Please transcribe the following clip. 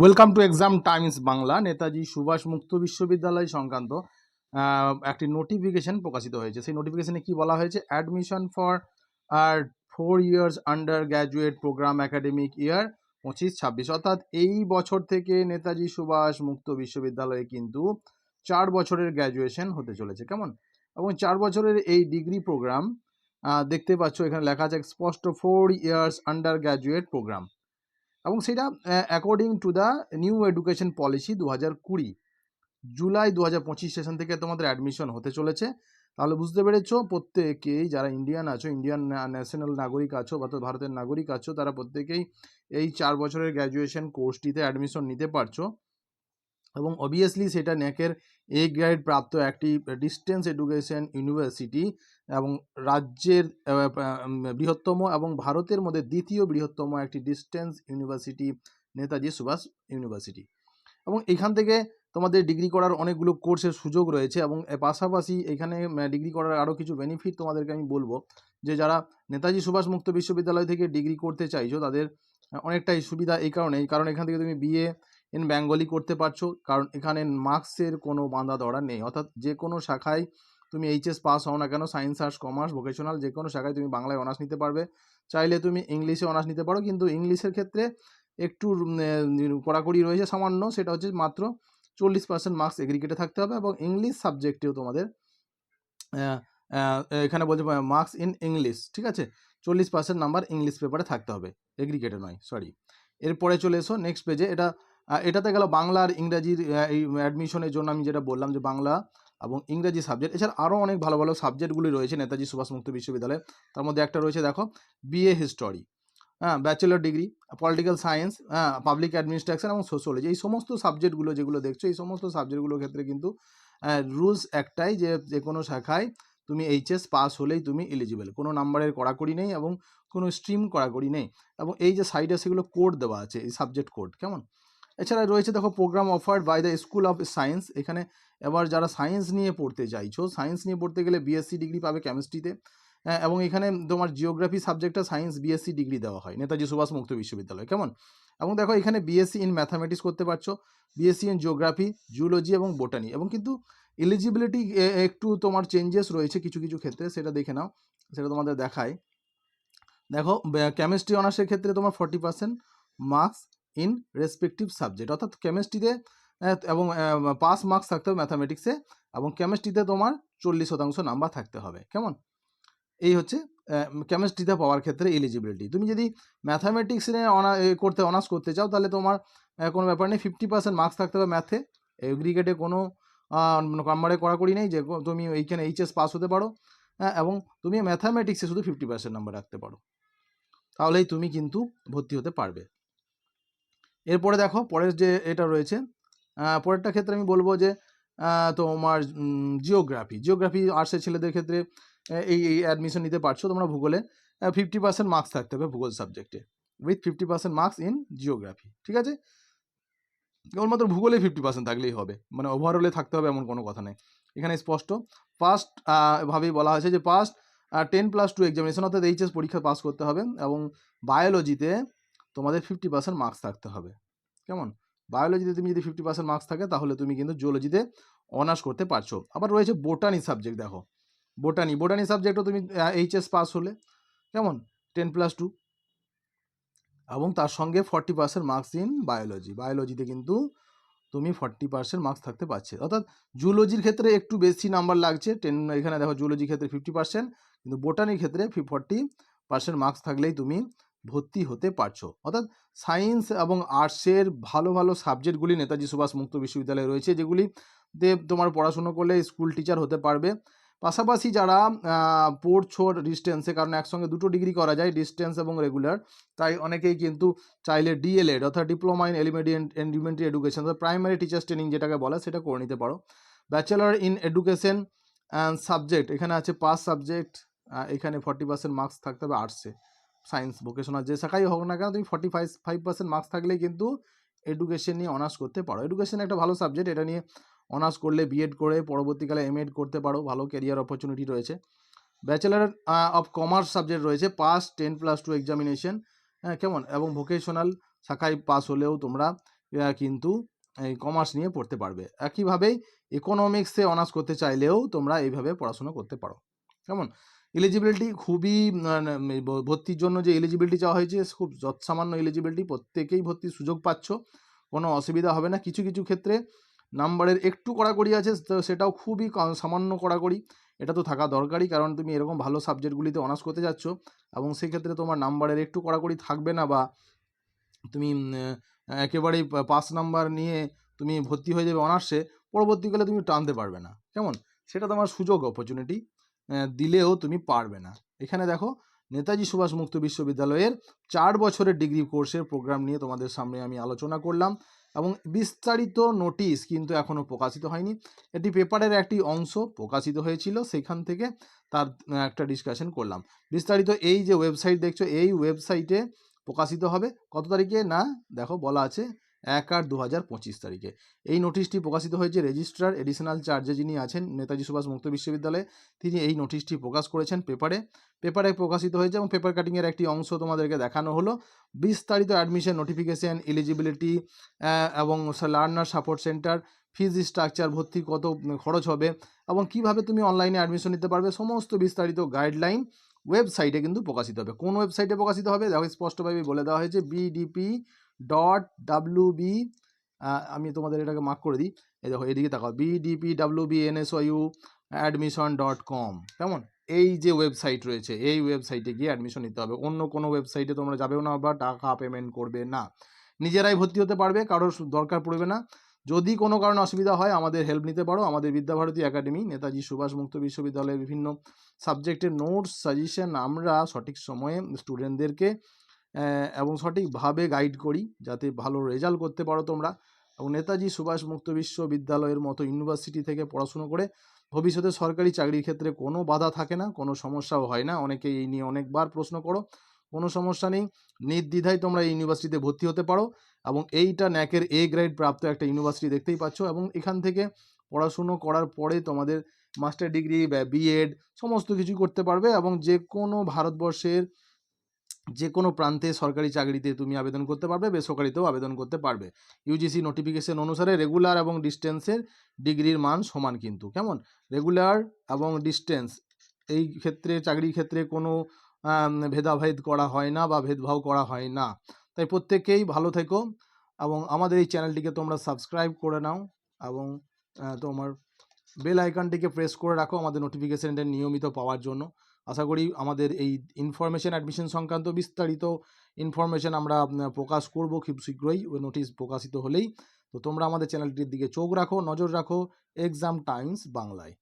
Welcome to exam times Bangla Netaji Subhash মুক্ত বিশ্ববিদ্যালয় সংক্রান্ত একটি নোটিফিকেশন প্রকাশিত হয়েছে। সেই নোটিফিকেশনে কি বলা হয়েছে? Admission for R four years under graduate program academic year পঁচিশ ছাব্বিশ। অর্থাৎ এই বছর থেকে নেতাজি সুভাষ মুক্ত বিশ্ববিদ্যালয়ে কিন্তু চার বছরের গ্র্যাজুয়েশন হতে চলেছে। কেমন? এবং চার বছরের এই ডিগ্রি প্রোগ্রাম দেখতে পাচ্ছ, এখানে লেখা আছে স্পষ্ট four years under graduate program এবং সেটা according to the new education policy দু হাজার কুড়ি, জুলাই দু হাজার পঁচিশ সেশন থেকে তোমাদের অ্যাডমিশন হতে চলেছে। তাহলে বুঝতে পেরেছ, প্রত্যেকেই যারা ইন্ডিয়ান আছো ইন্ডিয়ান ন্যাশনাল নাগরিক আছো বা ভারতের নাগরিক আছো, তারা প্রত্যেকেই এই চার বছরের গ্র্যাজুয়েশন কোর্সটিতে অ্যাডমিশন নিতে পারছ। এবং অবভিয়াসলি সেটা ন্যাকের এ গ্রেড প্রাপ্ত একটি ডিস্টেন্স এডুকেশন ইউনিভার্সিটি এবং রাজ্যের বৃহত্তম এবং ভারতের মধ্যে দ্বিতীয় বৃহত্তম একটি distance university Netaji Subhash university এবং এখান থেকে তোমাদের ডিগ্রি করার অনেকগুলো কোর্সের সুযোগ রয়েছে এবং পাশাপাশি এখানে ডিগ্রি করার আরও কিছু বেনিফিট তোমাদেরকে আমি বলব যে যারা নেতাজি সুভাষ মুক্ত বিশ্ববিদ্যালয় থেকে ডিগ্রি করতে চাইছো তাদের অনেকটাই সুবিধা এই কারণেই, কারণ এখান থেকে তুমি বিএ ইন বেঙ্গলি করতে পারছ, কারণ এখানে মার্কসের কোনো বাঁধা ধরা নেই। অর্থাৎ যে কোনো শাখায় তুমি এইচএস পাস হও না কেন সায়েন্স আর্টস কমার্স ভোকেশনাল যে কোনো শাখায় তুমি বাংলায় অনার্স নিতে পারবে। চাইলে তুমি ইংলিশে অনার্স নিতে পারো, কিন্তু ইংলিশের ক্ষেত্রে একটু কড়াকড়ি রয়েছে সামান্য, সেটা হচ্ছে মাত্র চল্লিশ পার্সেন্ট মার্কস এগ্রিগেটে থাকতে হবে এবং ইংলিশ সাবজেক্টেও তোমাদের এখানে বলছে মার্কস ইন ইংলিশ ঠিক আছে? চল্লিশ পার্সেন্ট নাম্বার ইংলিশ পেপারে থাকতে হবে এগ্রিগেটে নয় সরি এরপরে চলে এসো নেক্সট পেজে এটা এটাতে গেল বাংলা আর ইংরাজির এই অ্যাডমিশনের জন্য আমি যেটা বললাম যে বাংলা এবং ইংরাজি সাবজেক্ট এছাড়া আরও অনেক ভালো ভালো সাবজেক্টগুলি রয়েছে নেতাজি সুভাষ মুক্ত বিশ্ববিদ্যালয়ে। তার মধ্যে একটা রয়েছে দেখো বিএ হিস্টোরি হ্যাঁ ব্যাচেলর ডিগ্রি পলিটিক্যাল সায়েন্স হ্যাঁ পাবলিক অ্যাডমিনিস্ট্রেশন এবং সোশ্যোলজি এই সমস্ত সাবজেক্টগুলো যেগুলো দেখছ, এই সমস্ত সাবজেক্টগুলোর ক্ষেত্রে কিন্তু রুলস একটাই যে যে কোনো শাখায় তুমি এইচএস পাস হলেই তুমি এলিজিবল কোনো নাম্বারের কড়াকড়ি নেই এবং কোনো স্ট্রিম কড়াকড়ি নেই। এবং এই যে সাইডে সেগুলো কোড দেওয়া আছে, এই সাবজেক্ট কোড কেমন? এছাড়া রয়েছে দেখো program offered by the school of science এখানে এবার যারা সায়েন্স নিয়ে পড়তে চাইছো সায়েন্স নিয়ে পড়তে গেলে বিএসসি ডিগ্রি পাবে কেমিস্ট্রিতে এবং এখানে তোমার জিওগ্রাফি সাবজেক্টটা সায়েন্স বিএসসি ডিগ্রি দেওয়া হয়, নেতাজি সুভাষ মুক্ত বিশ্ববিদ্যালয়, কেমন? এবং দেখো এখানে বিএসসি ইন ম্যাথামেটিক্স করতে পারছ বিএসসি ইন জিওগ্রাফি জুলজি এবং বোটানি এবং কিন্তু এলিজিবিলিটি একটু তোমার চেঞ্জেস রয়েছে কিছু কিছু ক্ষেত্রে, সেটা দেখে নাও, সেটা তোমাদের দেখায়। দেখো কেমিস্ট্রি অনার্সের ক্ষেত্রে তোমার forty percent marks in respective subject অর্থাৎ কেমিস্ট্রিতে এবং পাস মার্কস থাকতে হবে ম্যাথামেটিক্সে এবং কেমিস্ট্রিতে তোমার চল্লিশ শতাংশ নাম্বার থাকতে হবে। কেমন? এই হচ্ছে কেমিস্ট্রিতে পাওয়ার ক্ষেত্রে এলিজিবিলিটি তুমি যদি ম্যাথামেটিক্স নিয়ে করতে অনার্স করতে চাও তাহলে তোমার কোনো ব্যাপার নেই। ফিফটি পার্সেন্ট মার্কস থাকতে হবে ম্যাথে এগ্রিগেটে কোনো নাম্বারে কড়াকড়ি নেই। যে তুমি এইখানে এইচএস পাস হতে পারো হ্যাঁ, এবং তুমি ম্যাথামেটিক্সে শুধু ফিফটি পার্সেন্ট নাম্বার রাখতে পারো। তাহলেই তুমি কিন্তু ভর্তি হতে পারবে। এরপরে দেখো পরের যে এটা রয়েছে পরেরটা ক্ষেত্রে আমি বলব যে তোমার জিওগ্রাফি জিওগ্রাফি আর্টসের ছেলেদের ক্ষেত্রে এই এই অ্যাডমিশন নিতে পারছ তোমরা ভূগোলে ফিফটি পার্সেন্ট মার্কস থাকতে হবে ভূগোল সাবজেক্টে with fifty percent marks in geography ঠিক আছে? কেবলমাত্র ভূগোলে ফিফটি পার্সেন্ট থাকলেই হবে মানে ওভারঅলে থাকতে হবে এমন কোনো কথা নেই, এখানে স্পষ্ট ফার্স্ট ভাবেই বলা হয়েছে যে first ten plus two examination অর্থাৎ এইচএস পরীক্ষা পাস করতে হবে এবং বায়োলজিতে তোমাদের ফিফটি পার্সেন্ট মার্কস থাকতে হবে। কেমন? বায়োলজিতে তুমি যদি ফিফটি পার্সেন্ট মার্কস থাকে, তাহলে তুমি কিন্তু জুওলজিতে অনার্স করতে পারছ। আবার রয়েছে বোটানি সাবজেক্ট দেখো। বোটানি বোটানি সাবজেক্টও তুমি এইচএস পাস হলে। কেমন? টেন প্লাস টু এবং তার সঙ্গে forty percent marks in biology বায়োলজিতে কিন্তু তুমি ফর্টি পার্সেন্ট মার্কস থাকতে পারছে। অর্থাৎ জুলজির ক্ষেত্রে একটু বেশি নাম্বার লাগছে। টেন এখানে দেখো জুলজির ক্ষেত্রে ফিফটি পার্সেন্ট কিন্তু বোটানির ক্ষেত্রে ফর্টি পার্সেন্ট মার্কস থাকলেই তুমি ভর্তি হতে পারছ। অর্থাৎ সায়েন্স এবং আর্টসের ভালো ভালো সাবজেক্টগুলি নেতাজি সুভাষ মুক্ত বিশ্ববিদ্যালয়ে রয়েছে, যেগুলি তে তোমার পড়াশুনো করলে স্কুল টিচার হতে পারবে। পাশাপাশি যারা পড়ছো ডিস্টেন্সে কারণ একসঙ্গে দুটো ডিগ্রি করা যায় ডিস্টেন্স এবং রেগুলার তাই অনেকেই কিন্তু চাইলে ডিএলএড অর্থাৎ diploma in elementary elementary education অর্থাৎ প্রাইমারি টিচার্স ট্রেনিং যেটাকে বলে, সেটা করে নিতে পারো। Bachelor in education and subject এখানে আছে পাস সাবজেক্ট এখানে ফর্টি পার্সেন্ট মার্কস থাকতে হবে আর্টসে সায়েন্স ভোকেশনাল যে শাখাই হোক না কেন, তুমি forty five five percent marks থাকলেই কিন্তু এডুকেশন নিয়ে অনার্স করতে পারো। এডুকেশন একটা ভালো সাবজেক্ট এটা নিয়ে অনার্স করলে বিএড করে পরবর্তীকালে এমএড করতে পারো, ভালো ক্যারিয়ার অপরচুনিটি রয়েছে। ব্যাচেলার অফ কমার্স সাবজেক্ট রয়েছে pass ten plus two examination হ্যাঁ কেমন? এবং ভোকেশনাল শাখায় পাস হলেও তোমরা কিন্তু এই কমার্স নিয়ে পড়তে পারবে। একইভাবেই ইকোনমিক্সে অনার্স করতে চাইলেও তোমরা এইভাবে পড়াশোনা করতে পারো। কেমন? এলিজিবিলিটি খুবই মানে, ভর্তির জন্য যে এলিজিবিলিটি চাওয়া হয়েছে খুব যৎসামান্য এলিজিবিলিটি প্রত্যেকেই ভর্তির সুযোগ পাচ্ছ। কোনো অসুবিধা হবে না। কিছু কিছু ক্ষেত্রে নাম্বারের একটু কড়াকড়ি আছে তো সেটাও খুবই সামান্য কড়াকড়ি। এটা তো থাকা দরকারই কারণ তুমি এরকম ভালো সাবজেক্টগুলিতে অনার্স করতে যাচ্ছ এবং সেক্ষেত্রে তোমার নাম্বারের একটু কড়াকড়ি থাকবে না বা তুমি একেবারেই পাস নাম্বার নিয়ে তুমি ভর্তি হয়ে যাবে অনার্সে পরবর্তীকালে তুমি টানতে পারবে না। কেমন? সেটা তোমার সুযোগ অপরচুনিটি দিলেও তুমি পারবে না। এখানে দেখো, নেতাজি সুভাষ মুক্ত বিশ্ববিদ্যালয়ের চার বছরের ডিগ্রি কোর্সের প্রোগ্রাম নিয়ে তোমাদের সামনে আমি আলোচনা করলাম এবং বিস্তারিত নোটিশ কিন্তু এখনও প্রকাশিত হয়নি। এটি পেপারের একটি অংশ প্রকাশিত হয়েছিল, সেখান থেকে তার একটা ডিসকাশন করলাম। বিস্তারিত এই যে ওয়েবসাইট দেখছ, এই ওয়েবসাইটে প্রকাশিত হবে। কত তারিখে? না, দেখো, বলা আছে এক আট দু হাজার পঁচিশ তারিখে। এই নোটিশটি প্রকাশিত হয়েছে রেজিস্ট্রার এডিশনাল চার্জে যিনি আছেন, নেতাজি সুভাষ মুক্ত বিশ্ববিদ্যালয়ে, তিনি এই নোটিশটি প্রকাশ করেছেন পেপারে পেপারে প্রকাশিত হয়েছে এবং পেপার কাটিংয়ের একটি অংশ তোমাদেরকে দেখানো হলো। বিস্তারিত অ্যাডমিশন নোটিফিকেশন এলিজিবিলিটি এবং learner support centre fees structure ভর্তি কত খরচ হবে, এবং কীভাবে তুমি অনলাইনে অ্যাডমিশন নিতে পারবে, সমস্ত বিস্তারিত গাইডলাইন ওয়েবসাইটে কিন্তু প্রকাশিত হবে। কোন ওয়েবসাইটে প্রকাশিত হবে? দেখো, স্পষ্টভাবে বলে দেওয়া হয়েছে বিডিপি ডট ডাব্লিউ বি আমি তোমাদের এটাকে মার্ক করে দিই। এই দেখো, এদিকে তাকাও BDP W B NSOU admission dot com কেমন? এই যে ওয়েবসাইট রয়েছে, এই ওয়েবসাইটে গিয়ে অ্যাডমিশন নিতে হবে। অন্য কোনো ওয়েবসাইটে তোমরা যাবেও না বা টাকা পেমেন্ট করবে না। নিজেরাই ভর্তি হতে পারবে, কারোর দরকার পড়বে না। যদি কোনো কারণে অসুবিধা হয়, আমাদের হেল্প নিতে পারো। আমাদের বিদ্যাভারতী একাডেমি নেতাজি সুভাষ মুক্ত বিশ্ববিদ্যালয়ের বিভিন্ন সাবজেক্টের নোটস সাজেশন আমরা সঠিক সময়ে স্টুডেন্টদেরকে এবং সঠিকভাবে গাইড করি যাতে ভালো রেজাল্ট করতে পারো তোমরা। এবং নেতাজি সুভাষ মুক্ত বিশ্ববিদ্যালয়ের মতো ইউনিভার্সিটি থেকে পড়াশুনো করে ভবিষ্যতে সরকারি চাকরির ক্ষেত্রে কোনো বাধা থাকে না, কোনো সমস্যাও হয় না। অনেকে এই নিয়ে অনেকবার প্রশ্ন করো, কোনো সমস্যা নেই। নির্দ্বিধায় তোমরা এই ইউনিভার্সিটিতে ভর্তি হতে পারো এবং এইটা ন্যাকের এ গ্রেড প্রাপ্ত একটা ইউনিভার্সিটি দেখতেই পাচ্ছ এবং এখান থেকে পড়াশুনো করার পরে তোমাদের মাস্টার ডিগ্রি বা বিএড সমস্ত কিছু করতে পারবে এবং যে কোনো ভারতবর্ষের যে কোনো প্রান্তে সরকারি চাকরিতে তুমি আবেদন করতে পারবে, বেসরকারিতেও আবেদন করতে পারবে। ইউজিসি নোটিফিকেশন অনুসারে রেগুলার এবং ডিস্টেন্সের ডিগ্রির মান সমান কিন্তু, কেমন? রেগুলার এবং ডিস্টেন্স এই ক্ষেত্রে, চাকরির ক্ষেত্রে কোনো ভেদাভেদ করা হয় না বা ভেদভাব করা হয় না। তাই প্রত্যেকেই ভালো থেকো এবং আমাদের এই চ্যানেলটিকে তোমরা সাবস্ক্রাইব করে নাও এবং তোমার বেল আইকনটিকে প্রেস করে রাখো আমাদের নোটিফিকেশানটা নিয়মিত পাওয়ার জন্য। আশা করি আমাদের এই ইনফরমেশন অ্যাডমিশন সংক্রান্ত বিস্তারিত ইনফরমেশন আমরা প্রকাশ করব খুব শীঘ্রই, ওই নোটিশ প্রকাশিত হলেই। তো তোমরা আমাদের চ্যানেলটির দিকে চোখ রাখো, নজর রাখো এক্সাম টাইমস বাংলায়।